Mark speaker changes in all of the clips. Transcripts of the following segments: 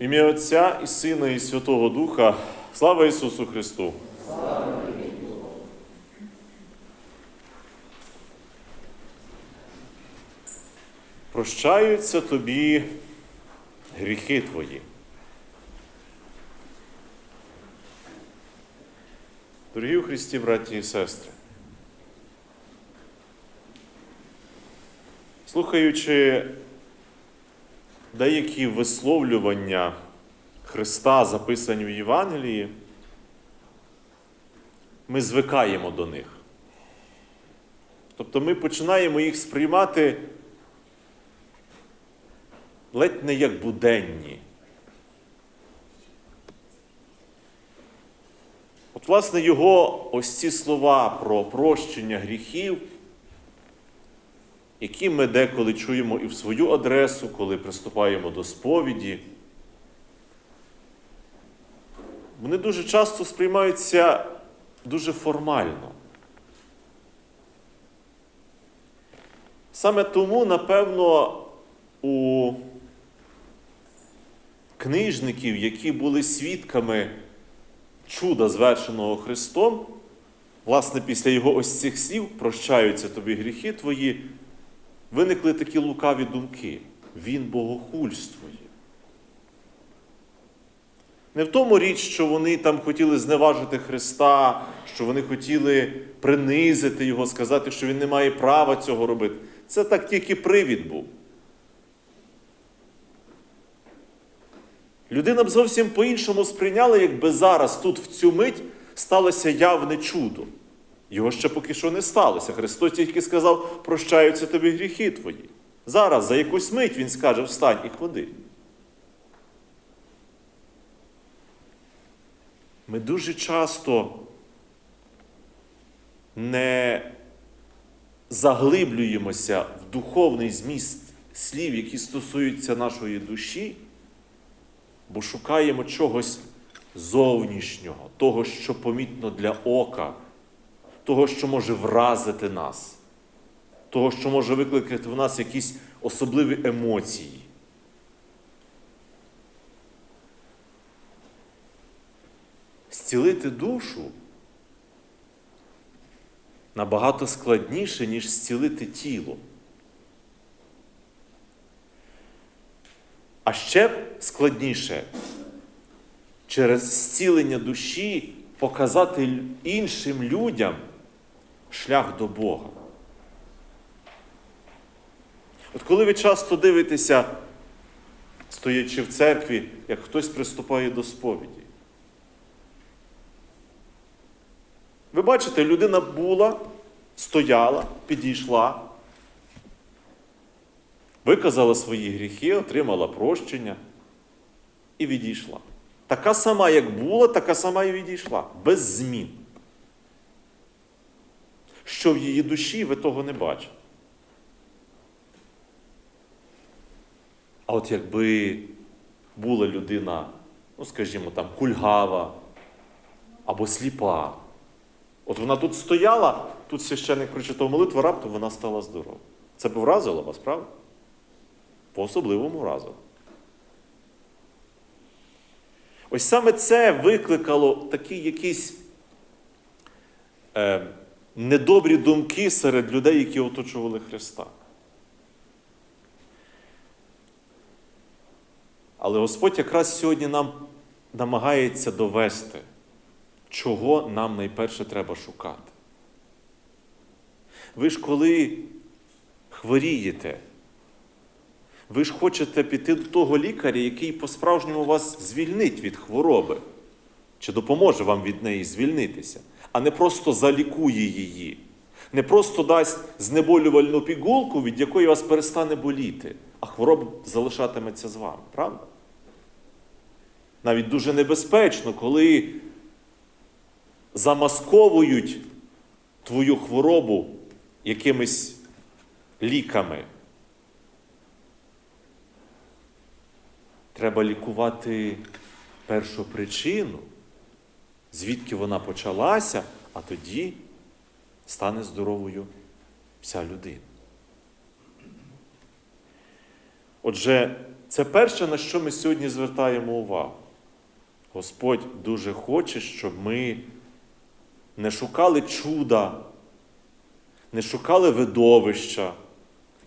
Speaker 1: В ім'я Отця і Сина, і Святого Духа. Слава Ісусу Христу! Слава Прощаються тобі гріхи твої. Дорогі у Христі, браті і сестри, слухаючи деякі висловлювання Христа, записані в Євангелії, ми звикаємо до них. Тобто ми починаємо їх сприймати ледь не як буденні. От, власне, його ось ці слова про прощення гріхів, які ми деколи чуємо і в свою адресу, коли приступаємо до сповіді, вони дуже часто сприймаються дуже формально. Саме тому, напевно, у книжників, які були свідками чуда, звершеного Христом, власне, після його ось цих слів прощаються тобі гріхи твої, виникли такі лукаві думки. Він богохульствує. Не в тому річ, що вони там хотіли зневажити Христа, що вони хотіли принизити Його, сказати, що Він не має права цього робити. Це так тільки привід був. Людина б зовсім по-іншому сприйняла, якби зараз, тут, в цю мить, сталося явне чудо. Його ще поки що не сталося. Христос тільки сказав, прощаються тобі гріхи твої. Зараз, за якусь мить, Він скаже, встань і ходи. Ми дуже часто не заглиблюємося в духовний зміст слів, які стосуються нашої душі, бо шукаємо чогось зовнішнього, того, що помітно для ока, того, що може вразити нас, того, що може викликати в нас якісь особливі емоції. Зцілити душу набагато складніше, ніж зцілити тіло. А ще складніше через зцілення душі показати іншим людям шлях до Бога. От коли ви часто дивитеся, стоячи в церкві, як хтось приступає до сповіді. Ви бачите, людина була, стояла, підійшла, виказала свої гріхи, отримала прощення і відійшла. Така сама, як була, така сама і відійшла, без змін. Що в її душі ви того не бачите. А от якби була людина, ну, скажімо, там, кульгава або сліпа, от вона тут стояла, тут священник прочитав молитву, раптом вона стала здорова. Це б вразило вас, правда? По-особливому вразило. Ось саме це викликало такі якісь е, недобрі думки серед людей, які оточували Христа. Але Господь якраз сьогодні нам намагається довести, чого нам найперше треба шукати. Ви ж коли хворієте, ви ж хочете піти до того лікаря, який по-справжньому вас звільнить від хвороби, чи допоможе вам від неї звільнитися, а не просто залікує її, не просто дасть знеболювальну пігулку, від якої вас перестане боліти, а хвороба залишатиметься з вами, правда? Навіть дуже небезпечно, коли замасковують твою хворобу якимись ліками. Треба лікувати першу причину, звідки вона почалася, а тоді стане здоровою вся людина. Отже, Це перше, на що ми сьогодні звертаємо увагу. Господь дуже хоче, щоб ми не шукали чуда, не шукали видовища,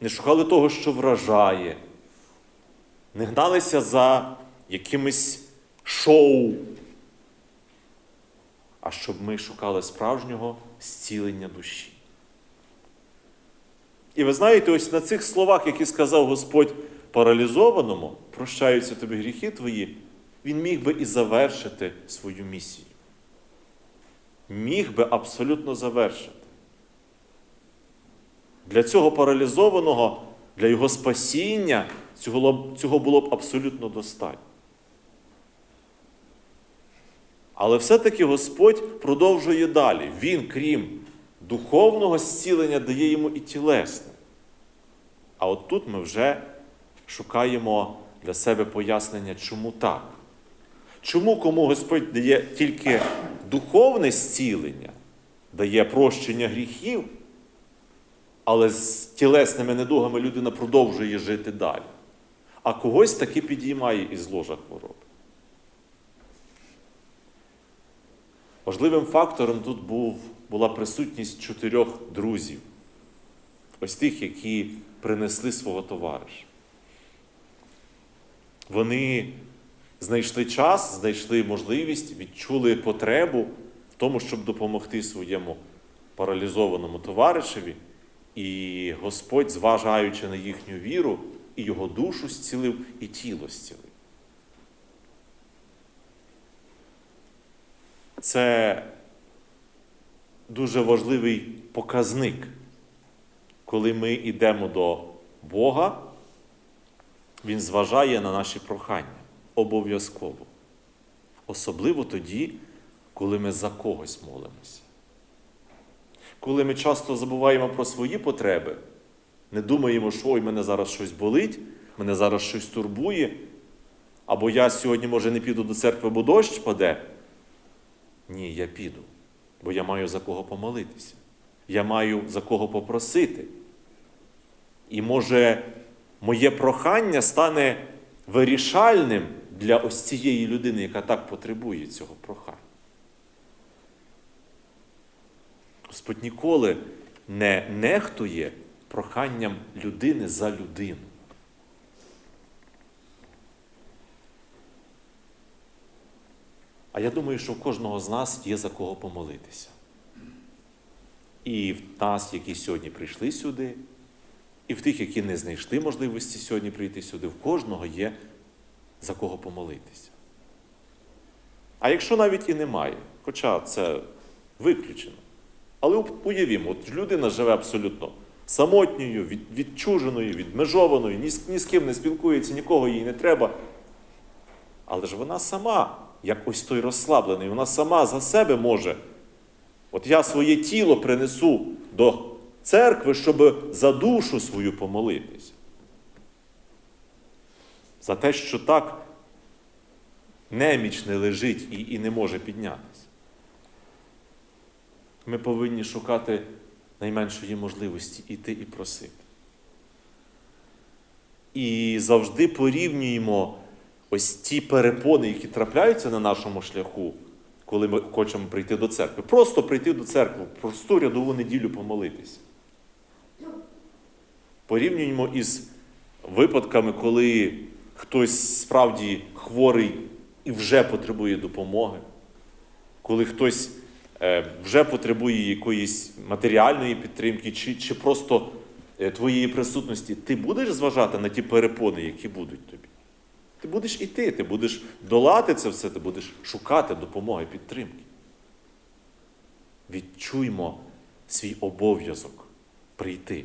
Speaker 1: не шукали того, що вражає, не гналися за якимись шоу, а щоб ми шукали справжнього зцілення душі. І ви знаєте, ось на цих словах, які сказав Господь паралізованому, прощаються тобі гріхи твої, він міг би і завершити свою місію. Міг би абсолютно завершити. Для цього паралізованого, для його спасіння, цього, було б абсолютно достатньо. Але все-таки Господь продовжує далі. Він, крім духовного зцілення, дає йому і тілесне. А от тут ми вже шукаємо для себе пояснення, чому так. Чому кому Господь дає тільки духовне зцілення, дає прощення гріхів, але з тілесними недугами людина продовжує жити далі. А когось таки підіймає із ложа хвороби. Важливим фактором тут був, була присутність чотирьох друзів, ось тих, які принесли свого товариша. Вони знайшли час, знайшли можливість, відчули потребу в тому, щоб допомогти своєму паралізованому товаришеві. І Господь, зважаючи на їхню віру, і його душу зцілив, і тіло зцілив. Це дуже важливий показник, коли ми йдемо до Бога, Він зважає на наші прохання обов'язково. Особливо тоді, коли ми за когось молимося. Коли ми часто забуваємо про свої потреби, не думаємо, що ой, мене зараз щось болить, мене зараз щось турбує, або я сьогодні, може, не піду до церкви, бо дощ паде. Ні, я піду, бо я маю за кого помолитися. Я маю за кого попросити. І може моє прохання стане вирішальним для ось цієї людини, яка так потребує цього прохання. Господь ніколи не нехтує проханням людини за людину. А я думаю, що в кожного з нас є за кого помолитися. І в нас, які сьогодні прийшли сюди, і в тих, які не знайшли можливості сьогодні прийти сюди, в кожного є за кого помолитися. А якщо навіть і немає, хоча це виключено, але уявімо, от людина живе абсолютно самотньою, від, відчуженою, відмежованою, ні з, ні з ким не спілкується, нікого їй не треба. Але ж вона сама, як ось той розслаблений, вона сама за себе може. От я своє тіло принесу до церкви, щоб за душу свою помолитися. За те, що так немічне лежить і, і не може піднятися. Ми повинні шукати найменшої можливості іти і просити. І завжди порівнюємо ось ті перепони, які трапляються на нашому шляху, коли ми хочемо прийти до церкви. Просто прийти до церкви, просту рядову неділю помолитися. Порівнюємо із випадками, коли хтось справді хворий і вже потребує допомоги, коли хтось е, вже потребує якоїсь матеріальної підтримки, чи, чи просто е, твоєї присутності, ти будеш зважати на ті перепони, які будуть тобі. Ти будеш іти, ти будеш долати це все, ти будеш шукати допомоги, підтримки. Відчуймо свій обов'язок прийти.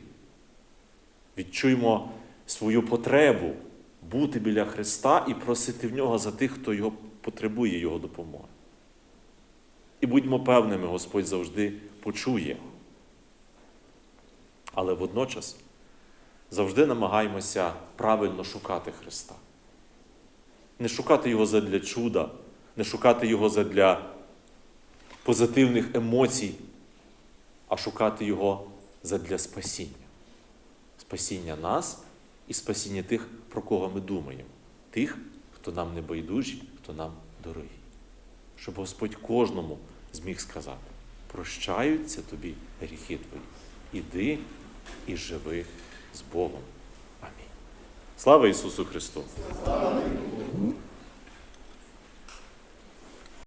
Speaker 1: Відчуймо свою потребу бути біля Христа і просити в нього за тих, хто його потребує Його допомоги. І будьмо певними, Господь завжди почує. Але водночас завжди намагаємося правильно шукати Христа. Не шукати Його задля чуда, не шукати Його задля позитивних емоцій, а шукати Його задля спасіння. Спасіння нас і спасіння тих, про кого ми думаємо. тих, хто нам не байдужі, хто нам дорогі. Щоб Господь кожному зміг сказати: прощаються тобі гріхи твої. Іди і живи з Богом. Амінь. Слава Ісусу Христу!